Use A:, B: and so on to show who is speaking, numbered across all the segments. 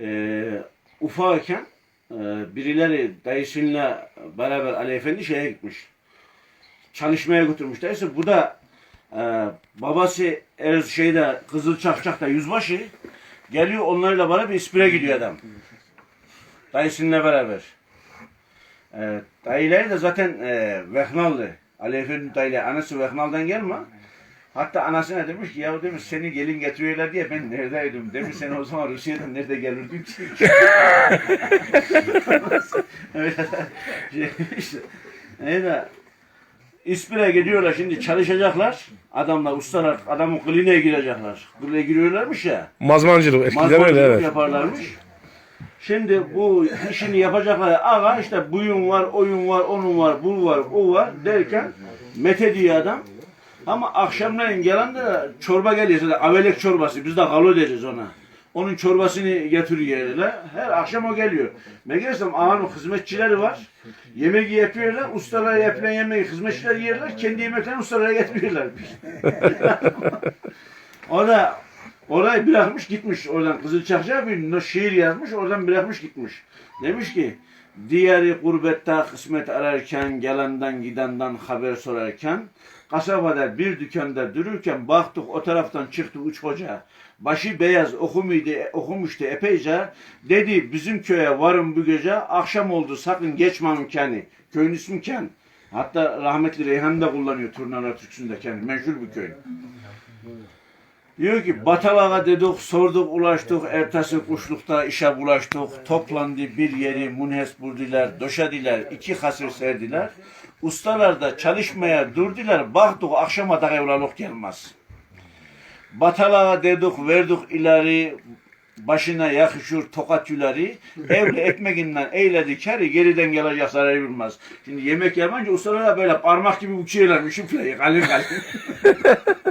A: Ee, ufağken e, birileri dayısıyla beraber Ali Efendi şeye gitmiş. Çalışmaya götürmüş. Dayısı bu da e, babası er şeyde Kızıl Çakçak'ta yüzbaşı geliyor onlarla beraber İspir'e gidiyor adam. Dayısıyla beraber. E, dayıları da zaten e, Vehnal'dı. Ali Efendi dayıları. Anası Vehnal'dan gelme. Hatta anasına demiş ki ya demiş seni gelin getiriyorlar diye ben neredeydim demiş sen o zaman Rusya'dan nerede gelirdin ki? Şey işte. Neyse. İspire gidiyorlar şimdi çalışacaklar. Adamlar ustalar adamın kılığına girecekler. Kılığına giriyorlarmış ya.
B: Mazmancılık eskiden öyle evet.
A: yaparlarmış. Şimdi bu işini yapacaklar. Aga işte buyun var, oyun var, onun var, bu var, o var derken Mete diye adam. Ama akşamleyin gelen de çorba geliyor. Avelek çorbası. Biz de galo deriz ona. Onun çorbasını getiriyorlar. Her akşam o geliyor. Meğersem ağanın hizmetçileri var. Yemeği yapıyorlar. Ustalara yapılan yemeği hizmetçiler yerler. Kendi yemeklerini ustalara getiriyorlar. o da orayı bırakmış gitmiş oradan Kızılçakçı'ya bir şiir yazmış oradan bırakmış gitmiş. Demiş ki diğeri gurbette kısmet ararken gelenden gidenden haber sorarken kasabada bir dükkanda dururken baktık o taraftan çıktı üç hoca. Başı beyaz okumuydu, okumuştu epeyce. Dedi bizim köye varın bu gece akşam oldu sakın geçmem kendi. Köyün ismi Ken. Hatta rahmetli Reyhan da kullanıyor Turnalar Türküsü'nde Ken. Meşhur bir köy. Diyor ki Batalağa dedik, sorduk, ulaştık, ertesi kuşlukta işe bulaştık, toplandı bir yeri munhes burdiler, döşediler, iki hasır serdiler. Ustalar da çalışmaya durdular, baktık akşama da evlalık gelmez. Batalağa dedik, verdik ileri, başına yakışır tokat yüleri, evli ekmeğinden eyledi kari, geriden gelecek zarar bilmez. Şimdi yemek yapınca ustalar da böyle parmak gibi uçuyorlar, şüpheyi, kalın kalın.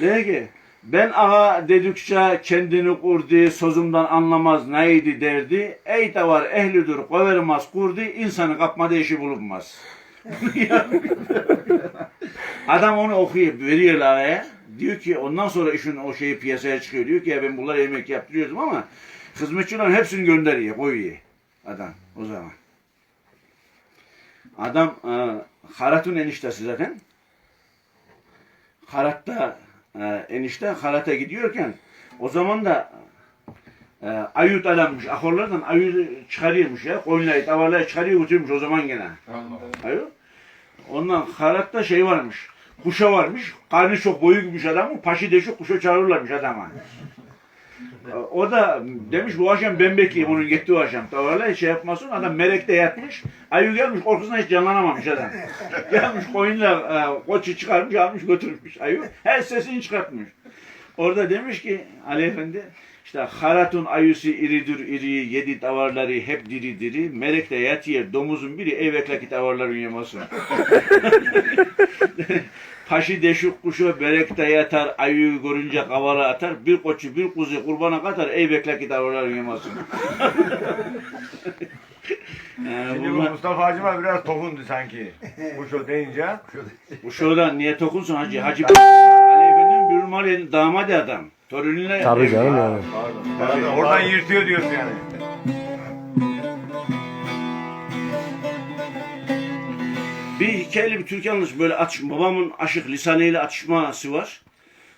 A: Dedi ki ben ağa dedikçe kendini kurdu, sözümden anlamaz neydi derdi. Ey de var ehlidir kovermez kurdu, insanı kapmada işi bulunmaz. Adam onu okuyup veriyor ağaya. Diyor ki ondan sonra işin o şeyi piyasaya çıkıyor. Diyor ki ya ben bunlara yemek yaptırıyordum ama hizmetçilerin hepsini gönderiyor, koyuyor. Adam o zaman. Adam e, Harat'ın eniştesi zaten. Harat'ta e, enişte Harat'a gidiyorken o zaman da e, ayut adammış. Ahorlardan ayut çıkarıyormuş ya. Koyunları, tavalları çıkarıyor götürmüş o zaman gene. Ayut. Ondan Harat'ta şey varmış. Kuşa varmış. Karnı çok boyu gibiymiş adamın. Paşı deşik kuşa çağırırlarmış adama. E, O da demiş bu akşam ben bekleyeyim onun gittiği akşam. Tavalar şey yapmasın. Adam merekte yatmış. Ayı gelmiş korkusundan hiç canlanamamış adam. Gelmiş koyunla e, koçu çıkarmış almış götürmüş ayı. Her sesini çıkartmış. Orada demiş ki Ali Efendi işte haratun ayusu iridir iri yedi davarları hep diri diri melek de yatıyor domuzun biri eveklaki davarların yemasın. Paşı deşik kuşu berekte yatar ayıyı görünce kavala atar bir koçu bir kuzu kurbana katar eveklaki davarların yemasın. yani
C: Şimdi bu
A: bunlar,
C: Mustafa Hacıma biraz tokundu sanki. Kuş o deyince.
A: bu şuradan niye tokunsun hacı? Hacı Ali Efendi'nin bir numaralı damadı adam. Torunuyla
B: Tabii canım yani.
C: Tabii, oradan yırtıyor diyorsun yani.
A: Bir hikayeli bir Türk yanlış böyle atış, babamın aşık lisanıyla atışması var.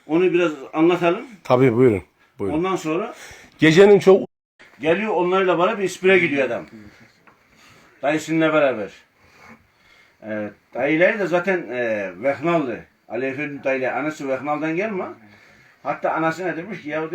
A: Onu biraz anlatalım.
B: Tabii buyurun. Buyurun.
A: Ondan sonra
B: Gecenin çok
A: geliyor onlarla beraber İspir'e gidiyor adam. Dayısıyla beraber. Ee, dayıları da zaten e, Vehnal'dı. Ali Efendi dayıları. Anası Vehnal'dan gelme. Hatta anasına demiş? Ki ya demiş